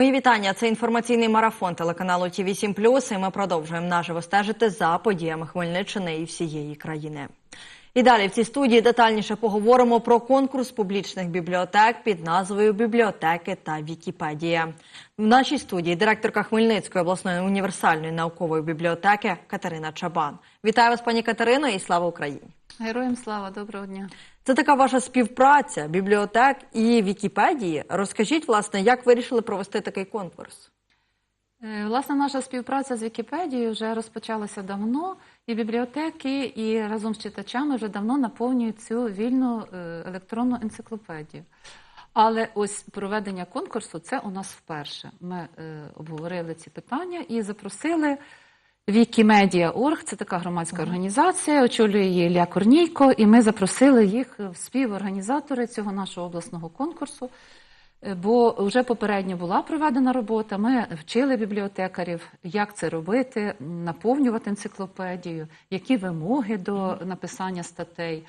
Мої вітання. Це інформаційний марафон телеканалу ТІВІ 7 І ми продовжуємо наживо стежити за подіями Хмельниччини і всієї країни. І далі в цій студії детальніше поговоримо про конкурс публічних бібліотек під назвою Бібліотеки та Вікіпедія. В нашій студії директорка Хмельницької обласної універсальної наукової бібліотеки Катерина Чабан. Вітаю вас, пані Катерино, і слава Україні! Героям слава, доброго дня. Це така ваша співпраця бібліотек і Вікіпедії. Розкажіть, власне, як вирішили провести такий конкурс? Е, Власне, наша співпраця з Вікіпедією вже розпочалася давно, і бібліотеки, і разом з читачами вже давно наповнюють цю вільну е, електронну енциклопедію. Але ось проведення конкурсу це у нас вперше. Ми е, обговорили ці питання і запросили Wikimedia.org, це така громадська організація, очолює її Ілля Корнійко, і ми запросили їх в співорганізатори цього нашого обласного конкурсу. Е, Бо вже попередньо була проведена робота. Ми вчили бібліотекарів, як це робити, наповнювати енциклопедію, які вимоги до написання статей,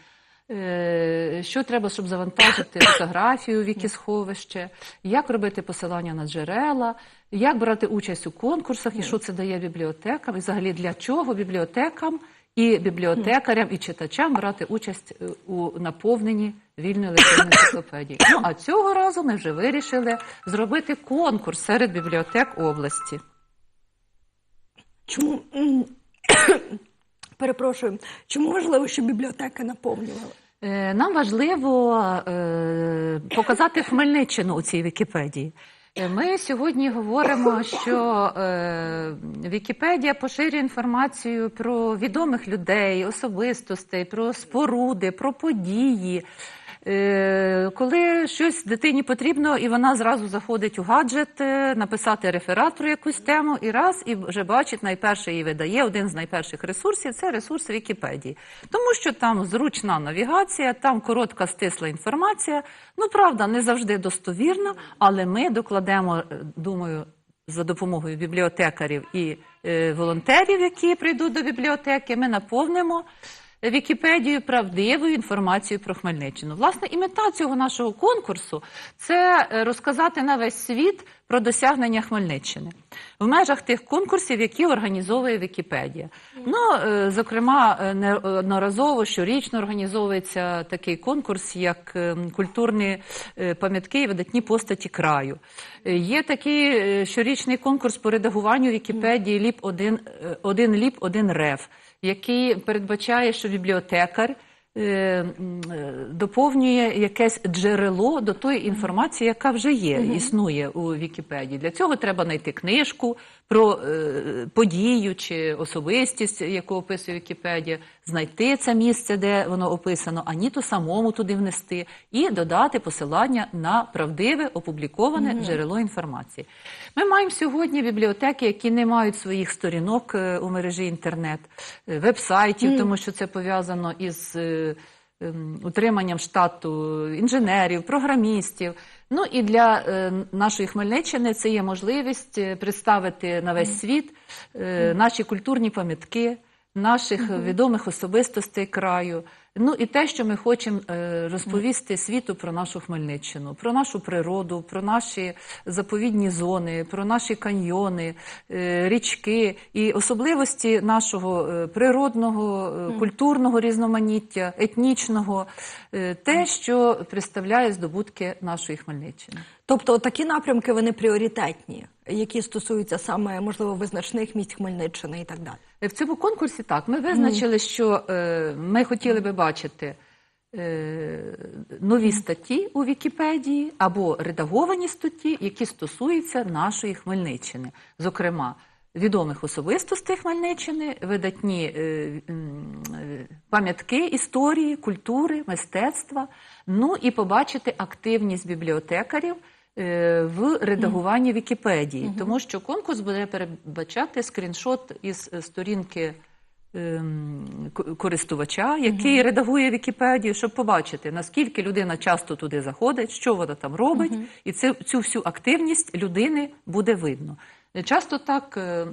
що треба, щоб завантажити фотографію в вікісховище, як робити посилання на джерела, як брати участь у конкурсах? І що це дає бібліотекам, і взагалі для чого бібліотекам і бібліотекарям і читачам брати участь е, у наповненні вільної електронної енциклопедії. Ну а цього разу ми вже вирішили зробити конкурс серед бібліотек області. Чому перепрошую, чому важливо, щоб бібліотеки наповнювали? Е, Нам важливо е, показати Хмельниччину у цій Вікіпедії. Е, Ми сьогодні говоримо, що Вікіпедія поширює інформацію про відомих людей, особистостей, про споруди, про події. Е, Коли щось дитині потрібно, і вона зразу заходить у гаджет, е, написати реферат якусь тему, і раз і вже бачить, найперше її видає один з найперших ресурсів це ресурс Вікіпедії. Тому що там зручна навігація, там коротка стисла інформація. Ну, правда, не завжди достовірна, але ми докладемо, е, думаю, за допомогою бібліотекарів і волонтерів, які прийдуть до бібліотеки, ми наповнимо. Вікіпедію правдивою інформацією про Хмельниччину. Власне, і цього нашого конкурсу це е, розказати на весь світ про досягнення Хмельниччини в межах тих конкурсів, які організовує Вікіпедія. Ну, е, зокрема, е, неодноразово щорічно організовується такий конкурс, як культурні пам'ятки і видатні постаті краю. Є такий щорічний конкурс по редагуванню Вікіпедії ліп 1 один ліп, один рев який передбачає, що бібліотекар е, е, доповнює якесь джерело до тої інформації, яка вже є, існує у Вікіпедії. Для цього треба знайти книжку про е, подію чи особистість, яку описує Вікіпедія, знайти це місце, де воно описано, а ні то самому туди внести, і додати посилання на правдиве опубліковане джерело інформації. Ми маємо сьогодні бібліотеки, які не мають своїх сторінок е, у мережі інтернет, е, веб-сайтів, тому що це пов'язано із е, утриманням штату інженерів, програмістів. Ну і для е, нашої Хмельниччини це є можливість е, представити на весь світ е, наші культурні пам'ятки, наших відомих особистостей краю. Ну і те, що ми хочемо е, розповісти світу про нашу Хмельниччину, про нашу природу, про наші заповідні зони, про наші каньйони, е, річки і особливості нашого е, природного, культурного різноманіття, етнічного, те, що представляє здобутки нашої Хмельниччини. Тобто такі напрямки вони пріоритетні, які стосуються саме можливо визначних місць Хмельниччини і так далі. В цьому конкурсі так ми визначили, що е, ми хотіли би бачити е, нові статті у Вікіпедії або редаговані статті, які стосуються нашої Хмельниччини, зокрема. Відомих особистостей Хмельниччини, видатні е, е, пам'ятки історії, культури, мистецтва. Ну і побачити активність бібліотекарів е, в редагуванні Вікіпедії, тому що конкурс буде передбачати скріншот із е, сторінки ем, ко- користувача, який редагує Вікіпедію, щоб побачити, наскільки людина часто туди заходить, що вона там робить, і це, цю всю активність людини буде видно. Часто так е, е,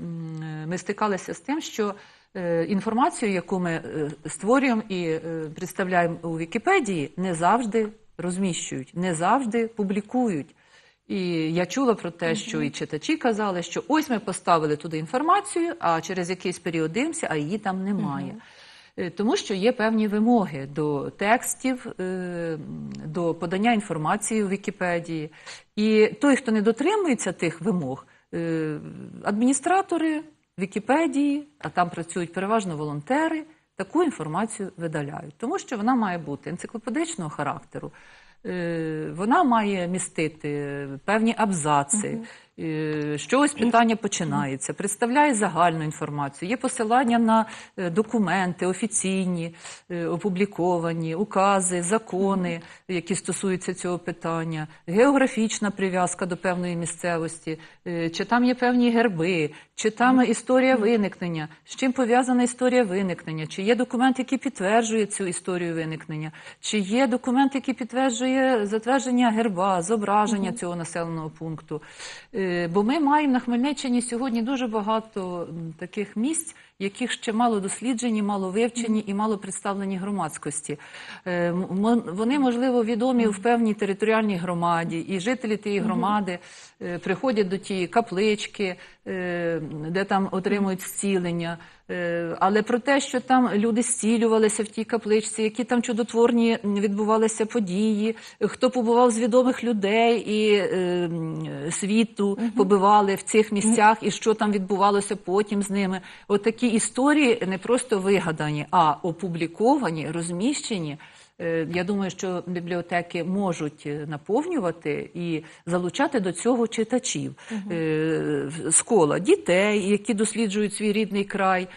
ми стикалися з тим, що е, інформацію, яку ми е, створюємо і е, представляємо у Вікіпедії, не завжди розміщують, не завжди публікують. І я чула про те, що і читачі казали, що ось ми поставили туди інформацію, а через якийсь період дивимося, а її там немає. Е, Тому що є певні вимоги до текстів, е, до подання інформації у Вікіпедії. І той, хто не дотримується тих вимог, е, адміністратори Вікіпедії, а там працюють переважно волонтери, таку інформацію видаляють, тому що вона має бути енциклопедичного характеру. Е, Вона має містити певні абзаци. Е, з чогось питання починається, представляє загальну інформацію. Є посилання на е, документи офіційні, е, опубліковані, укази, закони, які стосуються цього питання, географічна прив'язка до певної місцевості, е, чи там є певні герби, чи там історія виникнення, з чим пов'язана історія виникнення, чи є документ, який підтверджує цю історію виникнення, чи є документ, який підтверджує затвердження герба, зображення цього населеного пункту. Е, Бо ми маємо на Хмельниччині сьогодні дуже багато таких місць, яких ще мало досліджені, мало вивчені і мало представлені громадськості. Е, Вони, можливо, відомі в певній територіальній громаді, і жителі тієї громади е, приходять до тієї каплички, е, де там отримують зцілення. Але про те, що там люди зцілювалися в тій капличці, які там чудотворні відбувалися події, хто побував з відомих людей і е, світу побивали в цих місцях, і що там відбувалося потім з ними. От історії не просто вигадані, а опубліковані, розміщені. Е, Я думаю, що бібліотеки можуть е, наповнювати і залучати до цього читачів Е, з кола дітей, які досліджують свій рідний край.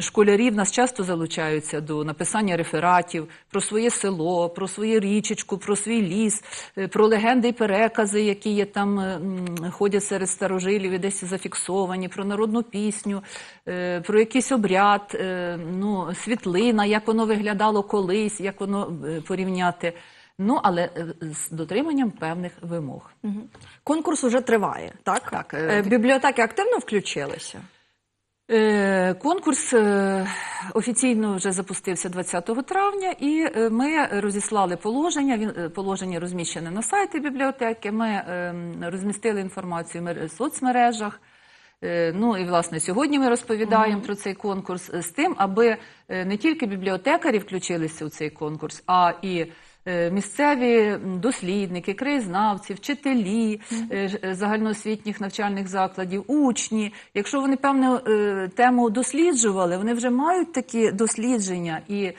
Школярі в нас часто залучаються до написання рефератів про своє село, про свою річечку, про свій ліс, про легенди і перекази, які є там ходять серед старожилів і десь зафіксовані, про народну пісню, про якийсь обряд, ну, світлина, як воно виглядало колись, як воно е, порівняти. Ну, але е, з дотриманням певних вимог. Конкурс уже триває, так? Так, Е, Бібліотеки активно включилися. Конкурс офіційно вже запустився 20 травня, і ми розіслали положення. Положення розміщене на сайті бібліотеки. Ми е, розмістили інформацію в мер- соцмережах. Е, Ну і власне сьогодні ми розповідаємо про цей конкурс е, з тим, аби е, не тільки бібліотекарі включилися у цей конкурс, а і місцеві дослідники, краєзнавці, вчителі ж- е, загальноосвітніх навчальних закладів, учні. Якщо вони певну тему досліджували, вони вже мають такі дослідження і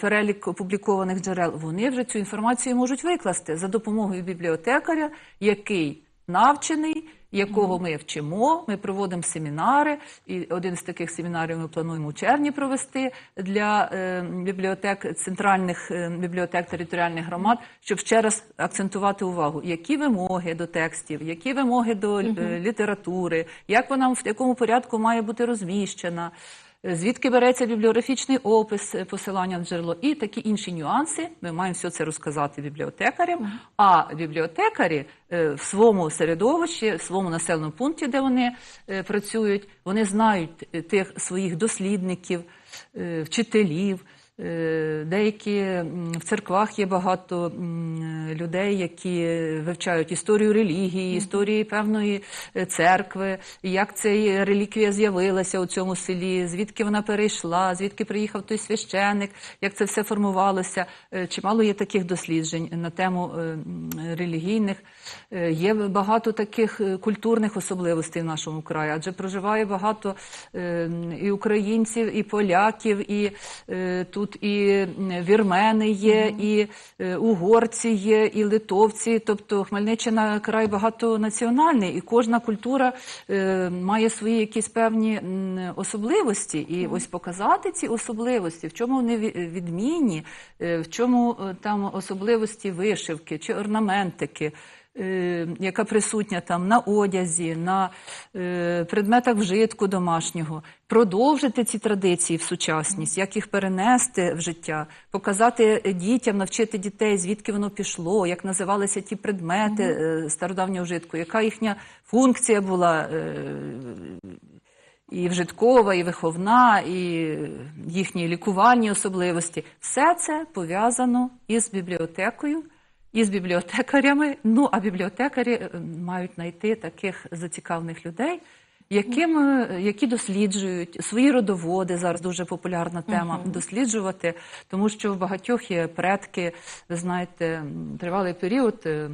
перелік опублікованих джерел. Вони вже цю інформацію можуть викласти за допомогою бібліотекаря, який навчений якого ми вчимо. Ми проводимо семінари, і один з таких семінарів ми плануємо у червні провести для е, бібліотек центральних е, бібліотек територіальних громад, щоб ще раз акцентувати увагу, які вимоги до текстів, які вимоги до е, літератури, як вона в якому порядку має бути розміщена. Звідки береться бібліографічний опис, е, посилання на джерело і такі інші нюанси. Ми маємо все це розказати бібліотекарям. А бібліотекарі е, в своєму середовищі, в своєму населеному пункті, де вони е, працюють, вони знають тих своїх дослідників, вчителів. Е, Деякі в церквах є багато людей, які вивчають історію релігії, історії певної е, церкви, як ця реліквія з'явилася у цьому селі, звідки вона перейшла, звідки приїхав той священик, як це все формувалося. Е, Чимало є таких досліджень на тему релігійних. Є багато таких культурних особливостей в нашому краї, адже проживає багато і українців, і поляків, і е, тут і вірмени є, і е, угорці є, і литовці. Тобто Хмельниччина край багатонаціональний, і кожна культура е, має свої якісь певні особливості. І ось показати ці особливості, в чому вони ві- відмінні, е, в чому там особливості вишивки чи орнаментики яка присутня там на одязі, на е, предметах вжитку домашнього, продовжити ці традиції в сучасність, як їх перенести в життя, показати дітям, навчити дітей, звідки воно пішло, як називалися ті предмети е, стародавнього вжитку, яка їхня функція була. е, і вжиткова, і виховна, і їхні лікувальні особливості. Все це пов'язано із бібліотекою і з бібліотекарями. Ну а бібліотекарі е, мають знайти таких зацікавлених людей, яким, е, які досліджують свої родоводи. Зараз дуже популярна тема досліджувати, тому що в багатьох є предки. Ви знаєте, тривалий період. е,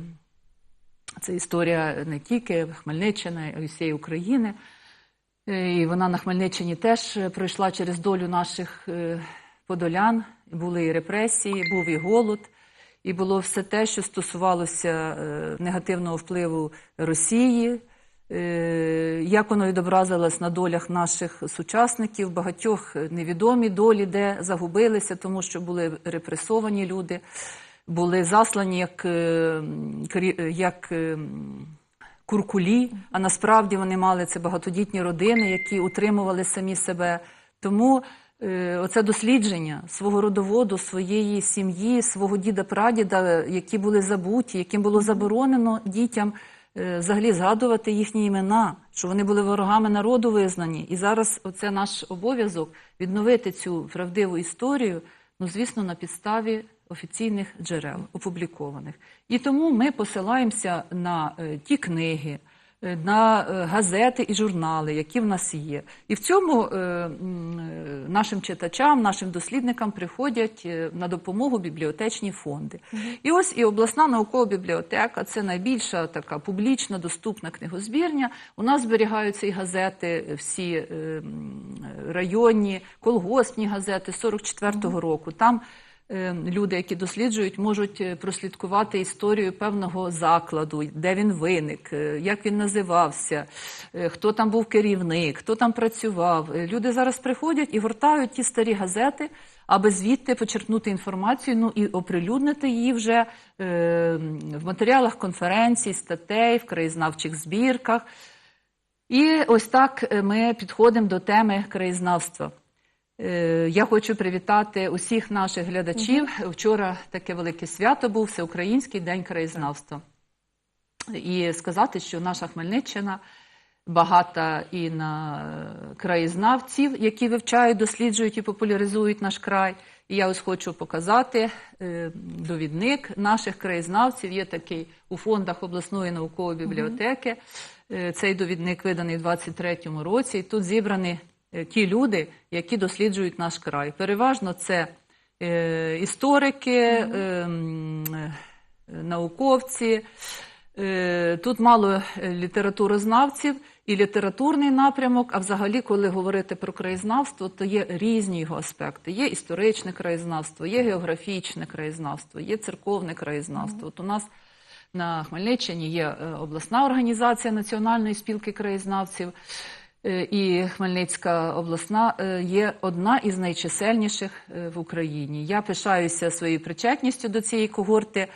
Це історія не тільки Хмельниччини, а й всієї України. І вона на Хмельниччині теж пройшла через долю наших подолян. Були і репресії, був і голод, і було все те, що стосувалося е, негативного впливу Росії. Е, Як воно відобразилось на долях наших сучасників, багатьох невідомі долі, де загубилися, тому що були репресовані люди, були заслані як, е, як куркулі, а насправді вони мали це багатодітні родини, які утримували самі себе. Тому оце дослідження свого родоводу, своєї сім'ї, свого діда-прадіда, які були забуті, яким було заборонено дітям е, взагалі згадувати їхні імена, що вони були ворогами народу визнані. І зараз оце наш обов'язок відновити цю правдиву історію, ну звісно, на підставі офіційних джерел опублікованих. І тому ми посилаємося на е, ті книги, е, на е, газети і журнали, які в нас є. І в цьому е, е, нашим читачам, нашим дослідникам приходять е, на допомогу бібліотечні фонди. І ось і обласна наукова бібліотека це найбільша така публічна доступна книгозбірня. У нас зберігаються і газети, е, всі е, районні, колгоспні газети 44-го року. Там е, люди, які досліджують, можуть е, прослідкувати історію певного закладу, де він виник, е, як він називався, е, хто там був керівник, хто там працював. Е, Люди зараз приходять і гортають ті старі газети, аби звідти почерпнути інформацію, ну і оприлюднити її вже е, в матеріалах конференцій, статей, в краєзнавчих збірках. І ось так е, ми підходимо до теми краєзнавства. Е, Я хочу привітати усіх наших глядачів. Вчора таке велике свято був Всеукраїнський день краєзнавства. І сказати, що наша Хмельниччина багата і на краєзнавців, які вивчають, досліджують і популяризують наш край. І я ось хочу показати е, довідник наших краєзнавців. Є такий у фондах обласної наукової бібліотеки. Е, Цей довідник виданий у 23-му році. І тут зібрані ті люди, які досліджують наш край. Переважно це е, історики, е, е, науковці. Е, Тут мало е, літературознавців і літературний напрямок. А взагалі, коли говорити про краєзнавство, то є різні його аспекти. Є історичне краєзнавство, є географічне краєзнавство, є церковне краєзнавство. От у нас на Хмельниччині є е, обласна організація Національної спілки краєзнавців. Е, І Хмельницька обласна е, є одна із найчисельніших е, в Україні. Я пишаюся своєю причетністю до цієї когорти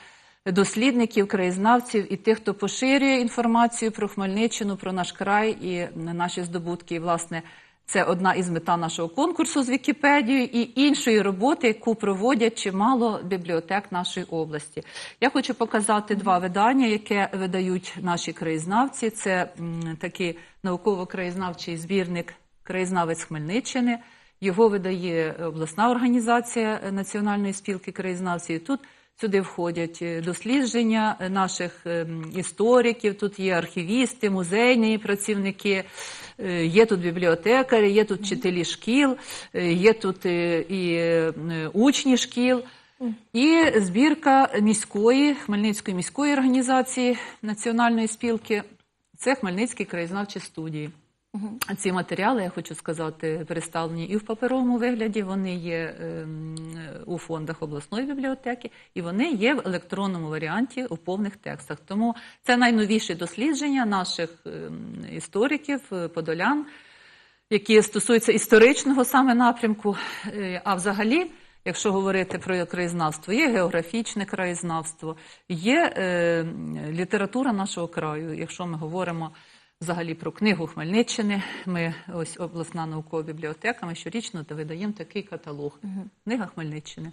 дослідників, краєзнавців і тих, хто поширює інформацію про Хмельниччину, про наш край і наші здобутки. І, власне, це одна із мета нашого конкурсу з Вікіпедією і іншої роботи, яку проводять чимало бібліотек нашої області. Я хочу показати два видання, яке видають наші краєзнавці. Це м, такий науково-краєзнавчий збірник Краєзнавець Хмельниччини. Його видає обласна організація Національної спілки краєзнавців. Тут Сюди входять е, дослідження наших ем, істориків, тут є архівісти, музейні працівники, є тут бібліотекарі, є тут вчителі шкіл, е, є тут е, і е, учні шкіл. І збірка міської, Хмельницької міської організації Національної спілки це Хмельницькі краєзнавчі студії. Ці матеріали, я хочу сказати, представлені і в паперовому вигляді, вони є ем, у фондах обласної бібліотеки, і вони є в електронному варіанті у повних текстах. Тому це найновіші дослідження наших ем, істориків, е, подолян, які стосуються історичного саме напрямку. Е, А взагалі, якщо говорити про краєзнавство, є географічне краєзнавство, є е, література нашого краю. Якщо ми говоримо взагалі про книгу Хмельниччини, ми ось обласна наукова бібліотека, ми щорічно видаємо такий каталог. Книга Хмельниччини.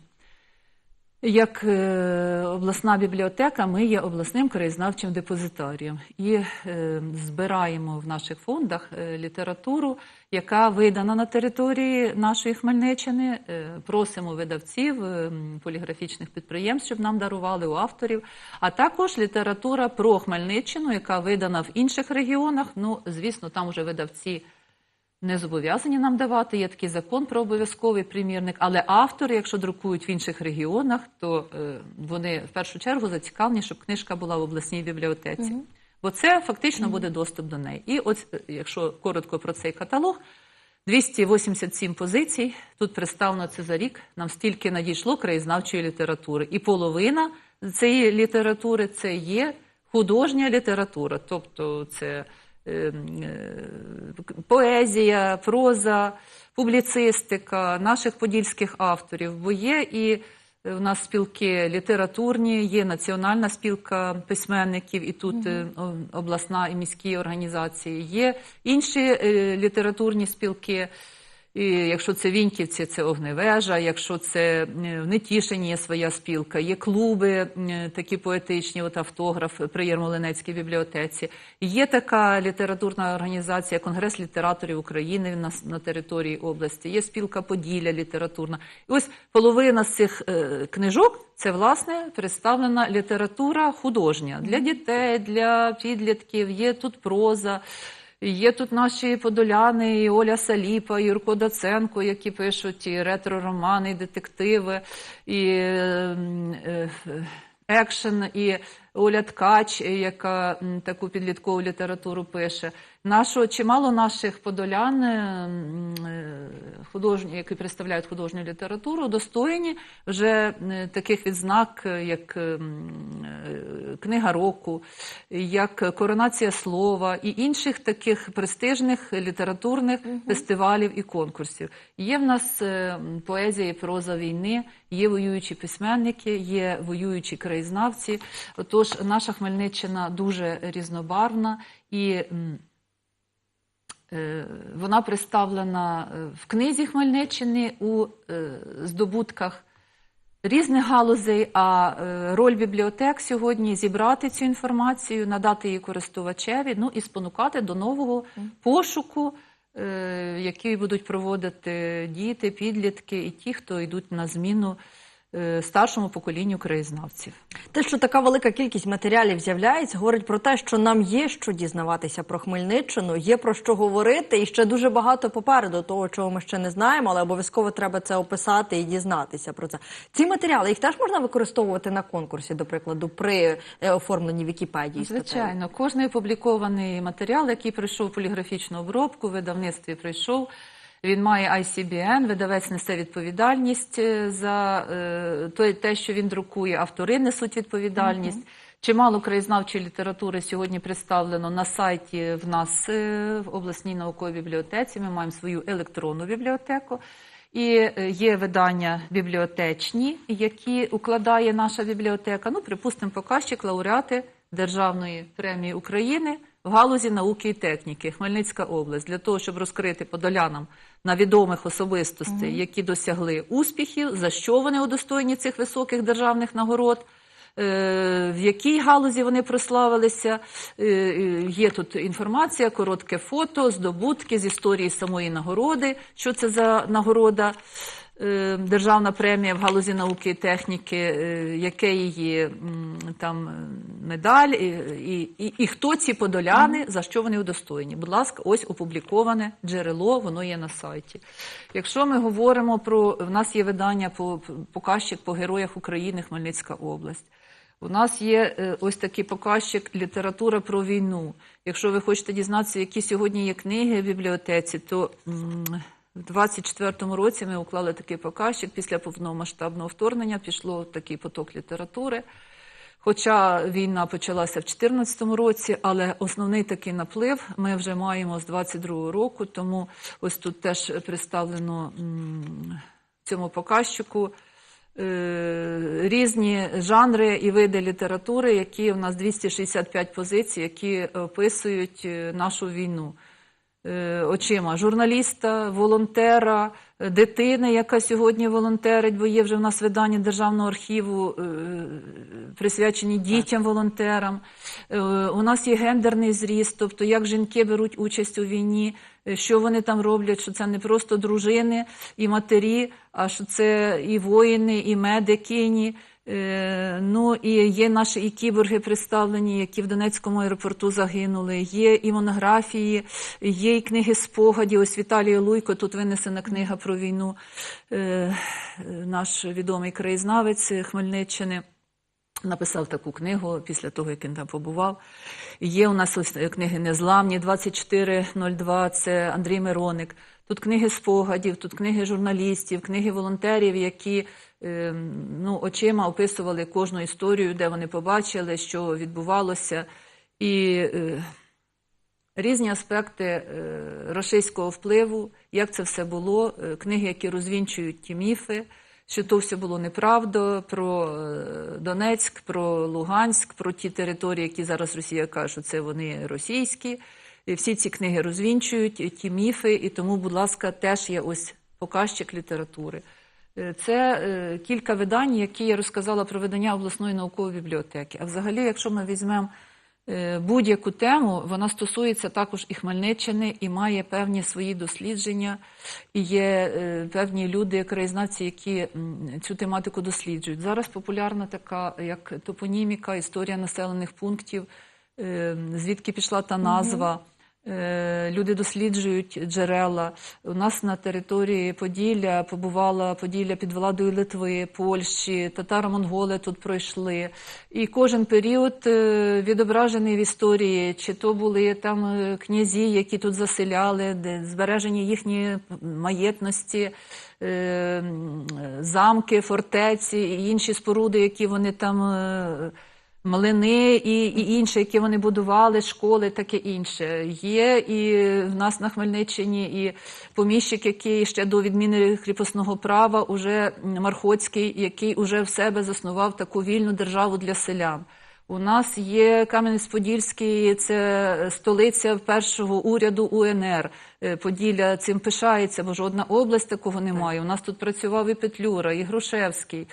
Як е, обласна бібліотека, ми є обласним краєзнавчим депозитарієм і е, збираємо в наших фондах е, літературу, яка видана на території нашої Хмельниччини. Просимо видавців поліграфічних підприємств, щоб нам дарували у авторів, а також література про Хмельниччину, яка видана в інших регіонах. Ну, звісно, там вже видавці не зобов'язані нам давати. Є такий закон про обов'язковий примірник. Але автори, якщо друкують в інших регіонах, то е, вони в першу чергу зацікавлені, щоб книжка була в обласній бібліотеці. Бо це фактично буде доступ до неї. І от, е, якщо коротко про цей каталог, 287 позицій. Тут представлено це за рік. Нам стільки надійшло краєзнавчої літератури. І половина цієї літератури це є художня література, тобто це поезія, проза, публіцистика наших подільських авторів. Бо є і у нас спілки літературні, є національна спілка письменників, і тут е, обласна і міські організації. Є інші е, літературні спілки. І якщо це Віньківці, це Огневежа, якщо це е, в Нетішині є своя спілка, є клуби е, такі поетичні, от автограф при Єрмолинецькій бібліотеці. Є така літературна організація Конгрес літераторів України на, на території області, є спілка Поділля літературна. І ось половина з цих е, книжок це власне представлена література художня для дітей, для підлітків. Є тут проза. Є тут наші подоляни, і Оля Саліпа, і Юрко Доценко, які пишуть і ретро-романи, і детективи, і е, е, екшен, і Оля Ткач, яка таку підліткову літературу пише. Нашого чимало наших подолян, е, е, художні, які представляють художню літературу, достойні вже е, таких відзнак, як книга року, як коронація слова і інших таких престижних літературних фестивалів і конкурсів. Є в нас поезія і проза війни, є воюючі письменники, є воюючі краєзнавці. Отож, наша Хмельниччина дуже різнобарвна і. Е, Вона представлена е, в книзі Хмельниччини у е, здобутках різних галузей. А роль бібліотек сьогодні зібрати цю інформацію, надати її користувачеві, ну і спонукати до нового пошуку, який будуть проводити діти, підлітки і ті, хто йдуть на зміну старшому поколінню краєзнавців. Те, що така велика кількість матеріалів з'являється, говорить про те, що нам є що дізнаватися про Хмельниччину, є про що говорити, і ще дуже багато попереду того, чого ми ще не знаємо, але обов'язково треба це описати і дізнатися про це. Ці матеріали їх теж можна використовувати на конкурсі, до прикладу, при е, оформленні Вікіпедії. Звичайно, кожний опублікований матеріал, який пройшов поліграфічну обробку, видавництві прийшов. Він має ICBN, видавець несе відповідальність е, за е, те- що він друкує, автори несуть відповідальність. Чимало краєзнавчої літератури сьогодні представлено на сайті в нас е, в обласній науковій бібліотеці. Ми маємо свою електронну бібліотеку. І е, є видання бібліотечні, які укладає наша бібліотека. Ну, припустимо, показчик лауреати Державної премії України в галузі науки і техніки, Хмельницька область, для того, щоб розкрити подолянам на відомих особистостей, які досягли успіхів, за що вони удостоєні цих високих державних нагород. е, В якій галузі вони прославилися, Е, е, є тут інформація, коротке фото, здобутки з історії самої нагороди, що це за нагорода, державна премія в галузі науки і техніки, е, яке її там е, медаль, і, і, і, і хто ці подоляни, за що вони удостоєні. Будь ласка, ось опубліковане джерело, воно є на сайті. Якщо ми говоримо про в нас є видання по показчик по героях України Хмельницька область. У нас є е, ось такий показчик література про війну. Якщо ви хочете дізнатися, які сьогодні є книги в бібліотеці, то в 24-му році ми уклали такий показчик. Після повномасштабного вторгнення пішло такий поток літератури. Хоча війна почалася в 2014 році, але основний такий наплив ми вже маємо з 22 року, тому ось тут теж представлено цьому показчику е, різні жанри і види літератури, які у нас 265 позицій, які описують е, нашу війну. Е, очима журналіста, волонтера, е, дитини, яка сьогодні волонтерить, бо є вже в нас видання Державного архіву, е, присвячені дітям, волонтерам. У нас є гендерний зріст, тобто як жінки беруть участь у війні, що вони там роблять, що це не просто дружини і матері, а що це і воїни, і медикині. Е, Ну і є наші і кіборги представлені, які в Донецькому аеропорту загинули. Є і монографії, є і книги спогадів. Ось Віталій Луйко тут винесена книга про війну. е, Наш відомий краєзнавець Хмельниччини. Написав таку книгу після того, як він там побував. Є у нас ось книги Незламні, 2402, це Андрій Мироник. Тут книги спогадів, тут книги журналістів, книги волонтерів, які е, ну, очима описували кожну історію, де вони побачили, що відбувалося. І е, різні аспекти е, рашистського впливу, як це все було, е, книги, які розвінчують ті міфи, що то все було неправда про Донецьк, про Луганськ, про ті території, які зараз Росія каже, що це вони російські. І всі ці книги розвінчують ті міфи, і тому, будь ласка, теж є ось показчик літератури. Е, Це е, кілька видань, які я розказала про видання обласної наукової бібліотеки. А взагалі, якщо ми візьмемо е, будь-яку тему, вона стосується також і Хмельниччини, і має певні свої дослідження, і є певні люди, краєзнавці, які цю тематику досліджують. Зараз популярна така як топоніміка, історія населених пунктів, звідки пішла та назва. Е, Люди досліджують джерела. У нас на території Поділля побувала Поділля під владою Литви, Польщі, татаро-монголи тут пройшли. І кожен період е, відображений в історії, чи то були там е, князі, які тут заселяли, де збережені їхні маєтності, замки, фортеці і інші споруди, які вони там. Млини і, і інше, які вони будували, школи, таке інше. Є і в нас на Хмельниччині і поміщик, який ще до відміни кріпосного права, уже Мархоцький, який уже в себе заснував таку вільну державу для селян. У нас є Кам'янець-Подільський, це столиця першого уряду УНР. Е, Поділля цим пишається, бо жодна область такого немає. У нас тут працював і Петлюра, і Грушевський,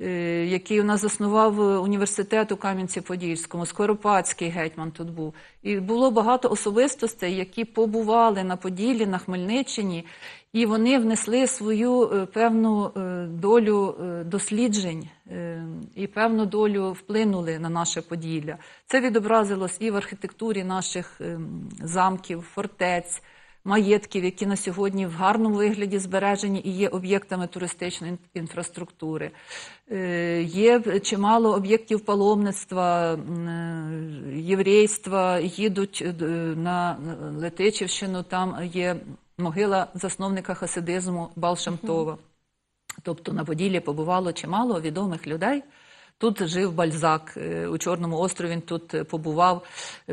е, який у нас заснував університет у Кам'янці-Подільському, Скоропадський гетьман тут був. І було багато особистостей, які побували на Поділлі, на Хмельниччині, і вони внесли свою е, певну е, долю е, досліджень і певну долю вплинули на наше Поділля. Це відобразилось і в архітектурі наших замків, фортець, маєтків, які на сьогодні в гарному вигляді збережені і є об'єктами туристичної інфраструктури. Є чимало об'єктів паломництва, єврейства, їдуть на Летичівщину, там є могила засновника хасидизму Балшемтова. Тобто на Поділлі побувало чимало відомих людей. Тут жив Бальзак е, у Чорному острові. Він тут е, побував.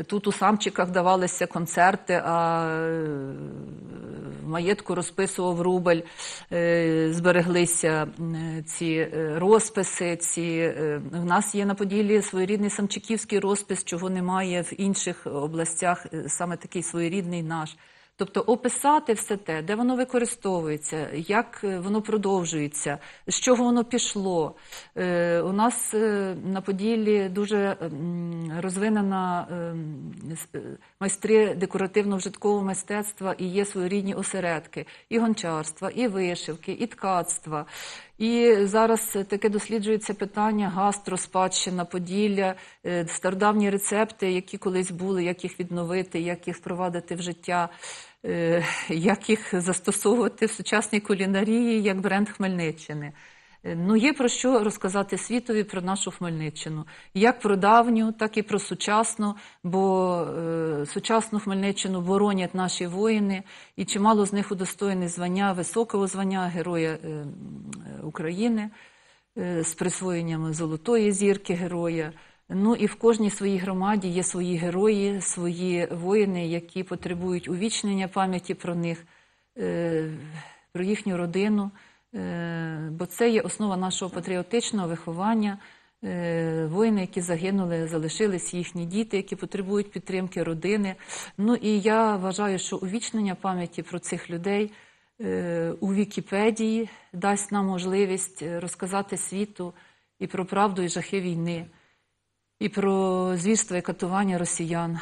Тут у самчиках давалися концерти, а е, в маєтку розписував рубль. Збереглися ці розписи. Ці в нас є на Поділлі своєрідний самчиківський розпис, чого немає в інших областях. Саме такий своєрідний наш. Тобто описати все те, де воно використовується, як е, воно продовжується, з чого воно пішло. Е, у нас е, на Поділлі дуже розвинена майстри декоративно-вжиткового мистецтва і є своєрідні осередки і гончарства, і вишивки, і ткацтва. І зараз таке досліджується питання гастроспадщина, Поділля, е, стародавні рецепти, які колись були, як їх відновити, як їх впровадити в життя, е, як їх застосовувати в сучасній кулінарії як бренд Хмельниччини. Е, Ну, є про що розказати світові про нашу Хмельниччину, як про давню, так і про сучасну, бо е, сучасну Хмельниччину боронять наші воїни, і чимало з них удостоєні звання, високого звання Героя е, е, України е, з присвоєнням Золотої зірки Героя. Ну і в кожній своїй громаді є свої герої, свої воїни, які потребують увічнення пам'яті про них, е, про їхню родину. Е, Бо це є основа нашого патріотичного виховання, е, воїни, які загинули, залишились їхні діти, які потребують підтримки родини. Ну і я вважаю, що увічнення пам'яті про цих людей е, у Вікіпедії дасть нам можливість розказати світу і про правду і жахи війни, і про звірства і катування росіян,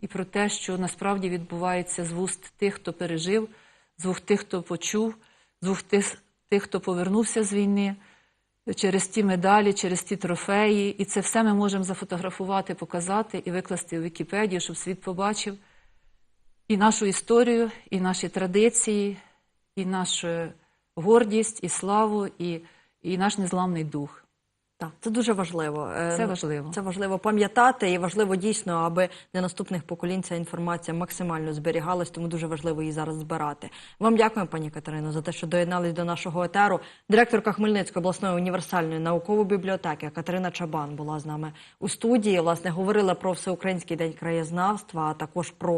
і про те, що насправді відбувається з вуст тих, хто пережив, з вуст тих, хто почув, з вуст тих, тих, хто повернувся з війни, через ті медалі, через ті трофеї. І це все ми можемо зафотографувати, показати і викласти у Вікіпедію, щоб світ побачив і нашу історію, і наші традиції, і нашу гордість, і славу, і, і наш незламний дух. Так, це дуже важливо. Е, Це важливо. Це важливо пам'ятати, і важливо дійсно, аби для наступних поколінь ця інформація максимально зберігалась, тому дуже важливо її зараз збирати. Вам дякую, пані Катерино, за те, що доєднались до нашого етеру. Директорка Хмельницької обласної універсальної наукової бібліотеки Катерина Чабан була з нами у студії. Власне, говорила про всеукраїнський день краєзнавства, а також про